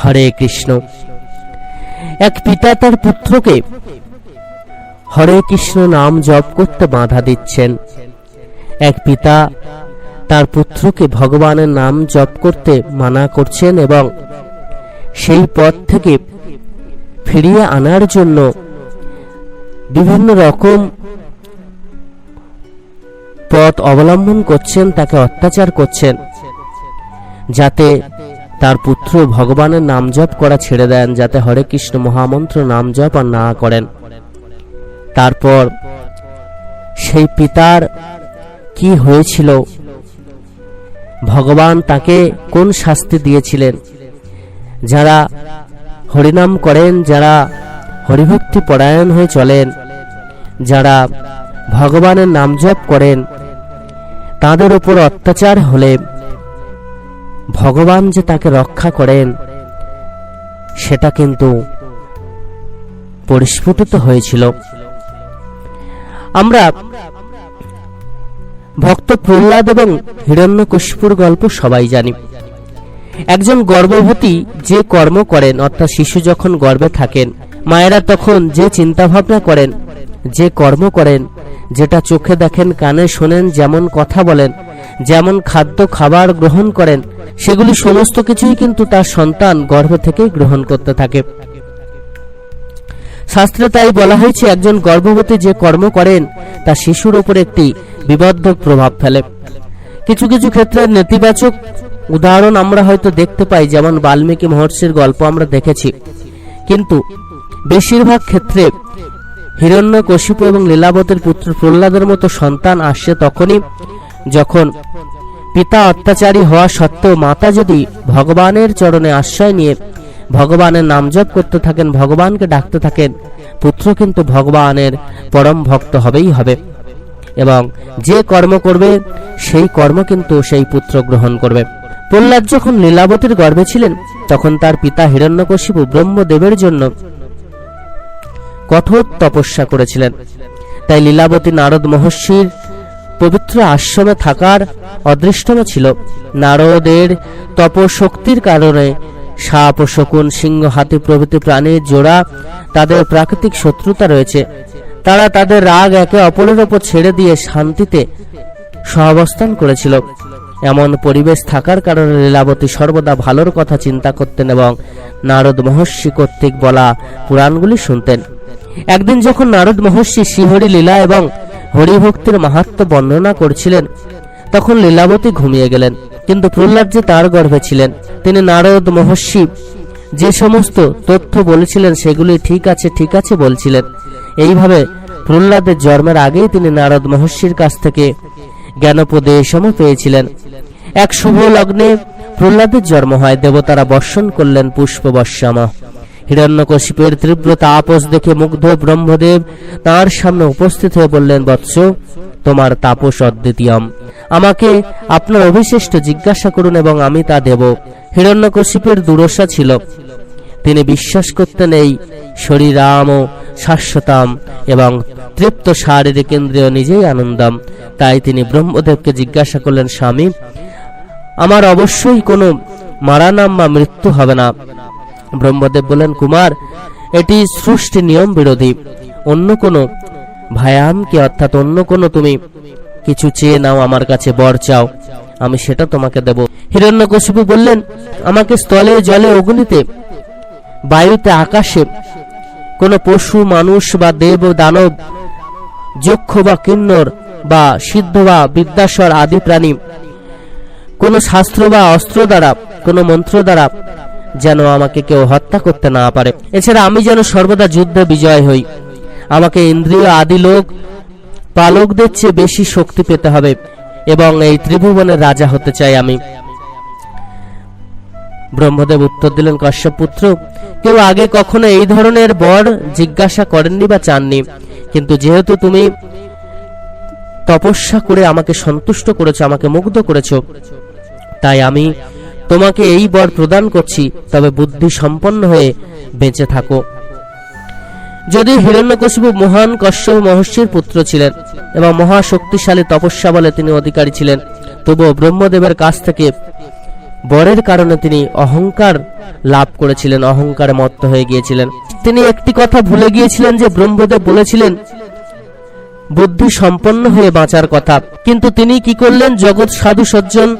হরে কৃষ্ণ। এক পিতা তার পুত্রকে হরে কৃষ্ণ নাম জপ করতে বাধা দিচ্ছেন। এক পিতা তার পুত্রকে ভগবানের নাম জপ করতে মানা করছেন এবং সেই পথ থেকে ফিরিয়ে আনার জন্য বিভিন্ন রকম পথ অবলম্বন করছেন, তাকে অত্যাচার করছেন, যাতে তার পুত্র ভগবানের নাম জপ করা ছেড়ে দেন যাতে হরে কৃষ্ণ মহামন্ত্র নাম জপ আর না করেন। তারপর সেই পিতার কি হয়েছিল? ভগবান তাকে কোন শাস্তি দিয়েছিলেন? যারা হরিনাম করেন, যারা হরিভক্তি পরায়ণ হয়ে চলেন, যারা ভগবানের নাম জপ করেন, তাদের উপর অত্যাচার হলে ভগবান যে তাকে রক্ষা করেন, সেটা কিন্তু পরিস্ফুটিত হয়েছিল। আমরা ভক্ত প্রহ্লাদ এবং হিরণ্যকশিপুর গল্প সবাই জানি। একজন গর্ভবতী যে কর্ম করেন, অর্থাৎ শিশু যখন গর্ভে থাকেন, মায়েরা তখন যে চিন্তা ভাবনা করেন, যে কর্ম করেন, যেটা চোখে দেখেন, কানে শোনেন, যেমন কথা বলেন যেমন খাদ্য খাবার গ্রহণ করেন, সেগুলি সমস্ত কিছুই কিন্তু তার সন্তান গর্ভ থেকেই গ্রহণ করতে থাকে। শাস্ত্রে তাই বলা হয়েছে, একজন গর্ভবতী যে কর্ম করেন, তা শিশুর উপর একটি বিবদ্ধক প্রভাব ফেলে। কিছু কিছু ক্ষেত্রে নেতিবাচক উদাহরণ আমরা হয়তো দেখতে পাই, যেমন বাল্মীকি মহর্ষির গল্প আমরা দেখেছি। কিন্তু বেশিরভাগ ক্ষেত্রে হিরণ্যকশিপু এবং লীলাবতের পুত্র প্রহ্লাদের মতো সন্তান আসছে তখনই যখন পিতা অত্যাচারী হওয়া সত্ত্বেও মাতা যদি ভগবানের চরণে আশ্রয় নিয়ে ভগবানের নাম জপ করতে থাকেন, ভগবানকে ডাকতে থাকেন, পুত্র কিন্তু ভগবানের পরম ভক্ত হবেই হবে। এবং যে কর্ম করবে, সেই কর্ম কিন্তু সেই পুত্র গ্রহণ করবে। প্রহ্লাদ যখন লীলাবতীর গর্ভে ছিলেন, তখন তার পিতা হিরণ্যকশিপু ব্রহ্মদেবের জন্য কঠোর তপস্যা করেছিলেন। তাই লীলাবতী নারদ মহর্ষির পবিত্র আশ্রমে থাকার অদৃষ্টম ছিল। নারদের তপশক্তির কারণে সাপ শকুন, সিংহ, হাতি প্রভৃতি প্রাণীর জোড়া তাদের প্রাকৃতিক শত্রুতা রয়েছে। তারা তাদের রাগ একে অপরের ওপর ছেড়ে দিয়ে শান্তিতে সহাবস্থান করেছিল। এমন পরিবেশ থাকার কারণে লীলাবতী সর্বদা ভালোর কথা চিন্তা করতেন এবং নারদ মহর্ষি কর্তৃক বলা পুরাণগুলি শুনতেন। একদিন যখন নারদ মহর্ষি শ্রীহরি লীলা এবং হরিভক্তির মাহাত্ম বর্ণনা করছিলেন। তখন লীলাবতী ঘুমিয়ে গেলেন, কিন্তু প্রহ্লাদ যে তার গর্ভে ছিলেন, তিনি নারদ মহর্ষি, যে সমস্ত তথ্য বলেছিলেন সেগুলি ঠিক আছে ঠিক আছে বলছিলেন। এইভাবে প্রহ্লাদের জন্মের আগেই তিনি নারদ মহর্ষির কাছ থেকে জ্ঞানোপদেশমও পেয়েছিলেন। এক শুভ লগ্নে প্রহ্লাদের জন্ম হয়, দেবতারা বর্ষণ করলেন পুষ্প বর্ষামা হিরণ্যকশিপের তীব্র তাপস দেখে মুগ্ধ ব্রহ্মদেব তার সামনে উপস্থিত হয়ে বললেন, বৎস, তোমার তাপস অদ্বিতীয়ম। আমাকে আপনার অভিষেষ্ট জিজ্ঞাসা করুন এবং আমি তা দেব। হিরণ্যকশিপের দুরসা ছিল। তিনি বিশ্বাস করতেন এই শরীরাম ও শাশ্বতাম এবং তৃপ্ত শারীরিক ইন্দ্রিয় নিজেই আনন্দম। তাই তিনি ব্রহ্মদেবকে জিজ্ঞাসা করলেন, স্বামী, আমার অবশ্যই কোনো মারানাম বা মৃত্যু হবে না। ব্রহ্মদেব বলেন কুমার, এটি সৃষ্টি নিয়ম বিরোধী। অন্য কোনো ভায়ামকে অর্থাৎ অন্য কোনো তুমি কিছু চেয়ে নাও, আমার কাছে বর চাও, আমি সেটা তোমাকে দেব। হিরণ্যকশিপু বললেন, আমাকে স্থলে, জলে, অগ্নিতে, বায়ুতে, আকাশে কোনো পশু, মানুষ বা দেব, দানব, যক্ষ বা কিন্নর বা সিদ্ধ বা বিদ্যাস্বর আদি প্রাণী, কোনো শাস্ত্র বা অস্ত্র দ্বারা, কোনো মন্ত্র দ্বারা যেন আমাকে কেউ হত্যা করতে না পারে। এছাড়া আমি যেন সর্বদা যুদ্ধে বিজয় হই। আমাকে ইন্দ্রিয় আদি লোক, পালকদের চেয়ে বেশি শক্তি পেতে হবে এবং এই ত্রিভুবনের রাজা হতে চাই আমি। ব্রহ্মদেব উত্তর দিলেন, কশ্যপ পুত্র, কেউ আগে কখনো এই ধরনের বর জিজ্ঞাসা করেননি বা চাননি। কিন্তু যেহেতু তুমি তপস্যা করে আমাকে সন্তুষ্ট করেছ, আমাকে মুগ্ধ করেছ, তাই আমি তোমাকে এই বর প্রদান করছি, তবে বুদ্ধি সম্পন্ন হয়ে বেঁচে থাকো। যদি হিরণ্যকশিপু মহান কশ্যপ মহর্ষির পুত্র ছিলেন এবং মহা শক্তিশালী তপস্যা বলে তিনি অধিকারী ছিলেন, তবুও ব্রহ্মদেবের কাছ থেকে বরের কারণে তিনি অহংকার লাভ করেছিলেন, অহংকারে মত্ত হয়ে গিয়েছিলেন। তিনি একটি কথা ভুলে গিয়েছিলেন যে ব্রহ্মদেব বলেছিলেন, বুদ্ধি সম্পন্ন হয়ে বাঁচার কথা। কিন্তু তিনি কি করলেন? জগৎ সাধু সজ্জন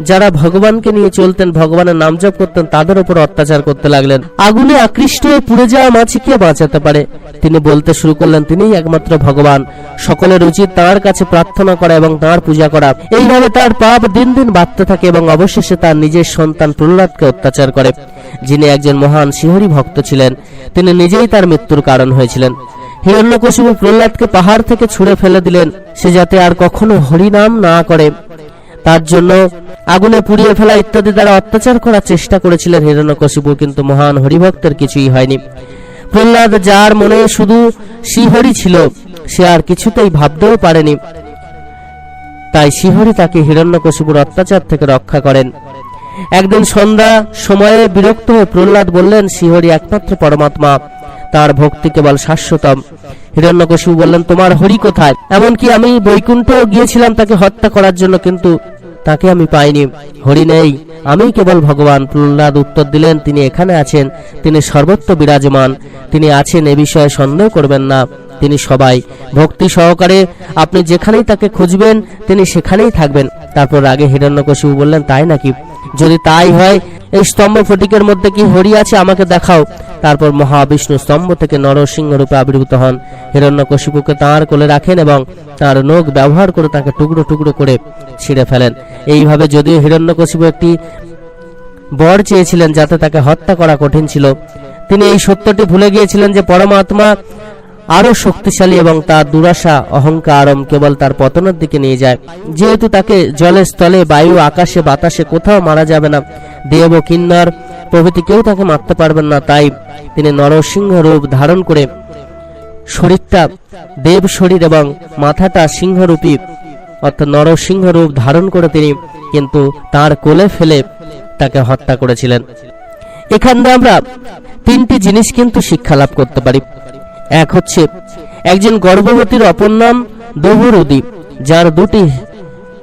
যারা ভগবানকে নিয়ে চলতেন, ভগবানের নাম জপ করতেন, তাদের উপর অত্যাচার করতে লাগলেন। আগুনে আকৃষ্ট হয়ে পুড়ে যাওয়া মাছি কে বাঁচাতে পারে? তিনি বলতে শুরু করলেন, তিনিই একমাত্র ভগবান। সকলের উচিত তার কাছে প্রার্থনা করা এবং তার পূজা করা। এইভাবে তার পাপ দিন দিন বাড়তে থাকে এবং অবশেষে তার নিজের সন্তান প্রহ্লাদকে অত্যাচার করে, যিনি একজন মহান শিহরি ভক্ত ছিলেন। তিনি নিজেই তার মৃত্যুর কারণ হয়েছিলেন। হিরণ্যকশিপু প্রহ্লাদকে পাহাড় থেকে ছুঁড়ে ফেলে দিলেন। সে যাতে আর কখনো হরিনাম না করে। তার জন্য আগুনে পুড়িয়ে ফেলা ইত্যাদি দ্বারা অত্যাচার করার চেষ্টা করেছিলেন হিরণ্যকশিপু, কিন্তু মহান হরিভক্তের কিছুই হয়নি। প্রহ্লাদ যার মনে শুধু শ্রীহরি ছিল, সে আর কিছুতেই ভাবতেও পারেনি। তাই শ্রীহরি তাকে হিরণ্যকশিপুর অত্যাচার থেকে রক্ষা করেন। একদিন সন্ধ্যা সময়ে বিরক্ত হয়ে প্রহ্লাদ বললেন শ্রীহরি একমাত্র পরমাত্মা, তার ভক্তি কেবল শাশ্বতম। হিরণ্যকশিপু বললেন, তোমার হরি কোথায়? এমনকি আমি বৈকুণ্ঠেও গিয়েছিলাম তাকে হত্যা করার জন্য, কিন্তু তাকে আমি পাইনি। হরি নেই। আমি কেবল ভগবান। প্রহ্লাদ উত্তর দিলেন, তিনি এখানে আছেন। তিনি সর্বত্র বিরাজমান। তিনি আছেন এ বিষয়ে সন্দেহ করবেন না। তিনি সবাই। ভক্তি সহকারে আপনি যেখানেই তাকে খুঁজবেন, তিনি সেখানেই থাকবেন। তারপর আগে হিরণ্যকশিপু বললেন, তাই নাকি? যদি তাই হয় এই স্তম্ভ ফটিকের মধ্যে কি হরি আছে আমাকে দেখাও। তারপর মহাবিষ্ণু স্তম্ভ থেকে নরসিংহ রূপে আবির্ভূত হন। হিরণ্যকশিপুকে তাঁর কোলে রাখেন এবং তার নখ ব্যবহার করে তাকে টুকরো টুকরো করে ছিঁড়ে ফেলেন। এইভাবে যদিও হিরণ্যকশিপু একটি বর চেয়েছিলেন যাতে তাকে হত্যা করা কঠিন ছিল। তিনি এই সত্যটি ভুলে গিয়েছিলেন যে পরমাত্মা আরও শক্তিশালী এবং তার দুরাশা অহংকারম কেবল তার পতনের দিকে নিয়ে যায়। যেহেতু তাকে জলে স্থলে, বায়ু, আকাশে, বাতাসে কোথাও মারা যাবে না। দেব কিন্নর প্রভৃতি কেউ তাকে মারতে পারবেন না। তাই তিনি নরসিংহ রূপ ধারণ করে শরীরটা দেব শরীর এবং মাথাটা সিংহরূপী, অর্থাৎ নরসিংহ রূপ ধারণ করে তিনি কিন্তু তার কোলে ফেলে তাকে হত্যা করেছিলেন। এখান দিয়ে আমরা তিনটি জিনিস কিন্তু শিক্ষা লাভ করতে পারি। এক হচ্ছে একজন গর্ভবতীর অপর নাম দহুরুদি যার দুটি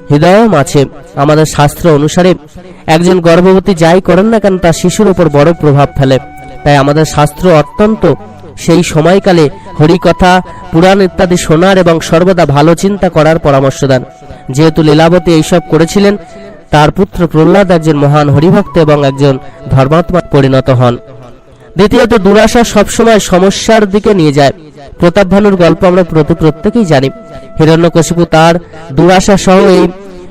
হৃদয়ম আছে। আমাদের শাস্ত্র অনুসারে একজন গর্ভবতী যাই করেন না কেন, তার শিশুর উপর বড় প্রভাব ফেলে। তাই আমাদের শাস্ত্র অত্যন্ত সেই সময়কালে হরিকথা, পুরাণ ইত্যাদি শোনার এবং সর্বদা ভালো চিন্তা করার পরামর্শ দেন। যেহেতু লীলাবতী এইসব করেছিলেন, তার পুত্র প্রহ্লাদ একজন মহান হরিভক্ত এবং একজন ধর্মাত্মা পরিণত হন। দ্বিতীয়ত, দুরাশা সবসময় সমস্যার দিকে নিয়ে যায়। প্রতাপ ভানুর গল্প আমরা প্রতি প্রত্যেকেই জানি। হিরণ্যকশিপু তার দুরাশা সহ এই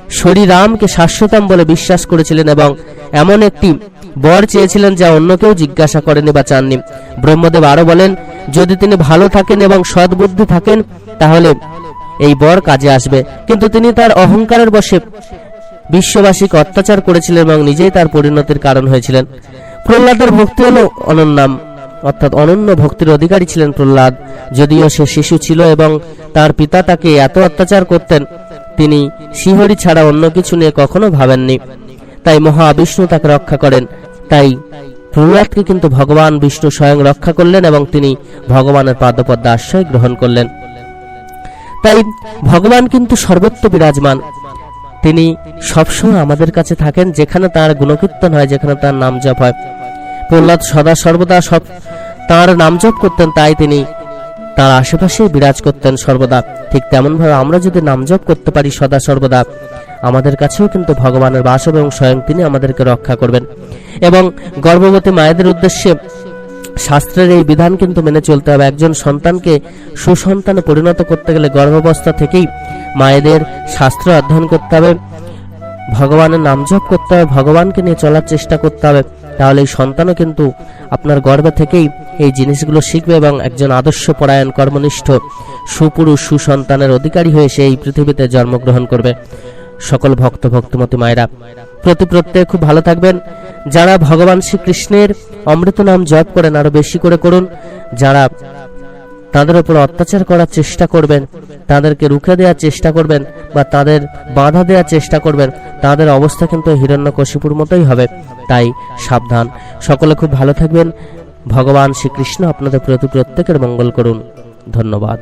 শরীরামকে শাশ্বতম বলে বিশ্বাস করেছিলেন এবং এমন একটি বর চেয়েছিলেন যা অন্য কেউ জিজ্ঞাসা করেনি বা চাননি। ব্রহ্মদেব আরও বলেন, যদি তিনি ভালো থাকেন এবং সদ্বুদ্ধি থাকেন, তাহলে এই বর কাজে আসবে। কিন্তু তিনি তার অহংকারের বশে বিশ্ববাসীকে অত্যাচার করেছিলেন এবং নিজেই তার পরিণতির কারণ হয়েছিলেন। প্রহ্লাদের ভক্তি হল অনন্যাম অর্থাৎ অনন্য ভক্তির অধিকারী ছিলেন প্রহ্লাদ। যদিও সে শিশু ছিল এবং তার পিতা তাকে এত অত্যাচার করতেন, তিনি শিহরি ছাড়া অন্য কিছু নিয়ে কখনো ভাবেননি। তাই মহাবিষ্ণু তাকে রক্ষা করেন। তাই প্রহ্লাদকে কিন্তু ভগবান বিষ্ণু স্বয়ং রক্ষা করলেন এবং তিনি ভগবানের পাদপদ্ম আশ্রয় গ্রহণ করলেন। তাই ভগবান কিন্তু সর্বত্র বিরাজমান। তিনি সবসময় আমাদের কাছে থাকেন, যেখানে তার গুণকীর্তন হয়, যেখানে তার নাম জপ হয়। প্রহ্লাদ সদা সর্বদা সব তার নাম জপ করতেন, তাই তিনি তার আশেপাশে বিরাজ করতেন সর্বদা। ঠিক তেমন ভাবে আমরা যদি নাম জপ করতে পারি সদা সর্বদা, আমাদের কাছেও কিন্তু ভগবানের বাস হবে এবং স্বয়ং তিনি আমাদেরকে রক্ষা করবেন। এবং গর্ভবতী মায়েদের উদ্দেশ্যে শাস্ত্রের এই বিধান কিন্তু মেনে চলতে হবে। একজন সন্তানকে সুসন্তানে পরিণত করতে গেলে গর্ভাবস্থা থেকেই মায়েদের শাস্ত্র অধ্যয়ন করতে হবে। ভগবানের নাম জপ করতে হবে, ভগবানকে নিয়ে চলার চেষ্টা করতে হবে। তাহলে এই সন্তানও কিন্তু আপনার গর্ভে থেকেই এই জিনিসগুলো শিখবে এবং একজন আদর্শ পরায়ণ কর্মনিষ্ঠ সুপুরুষ সুসন্তানের অধিকারী হয়ে সে এই পৃথিবীতে জন্মগ্রহণ করবে। সকল ভক্ত ভক্তমতী মায়েরা, প্রতি প্রত্যেক খুব ভালো থাকবেন। যারা ভগবান শ্রীকৃষ্ণের অমৃত নাম জপ করেন আরও বেশি করে করুন। যারা তাদের উপর অত্যাচার করার চেষ্টা করবেন, তাদেরকে রুখে দেওয়ার চেষ্টা করবেন বা তাদের বাধা দেওয়ার চেষ্টা করবেন, তাদের অবস্থা কিন্তু হিরণ্যকশিপুর মতোই হবে। তাই সাবধান। সকলে খুব ভালো থাকবেন। ভগবান শ্রীকৃষ্ণ আপনাদের প্রতি প্রত্যেকের মঙ্গল করুন। ধন্যবাদ।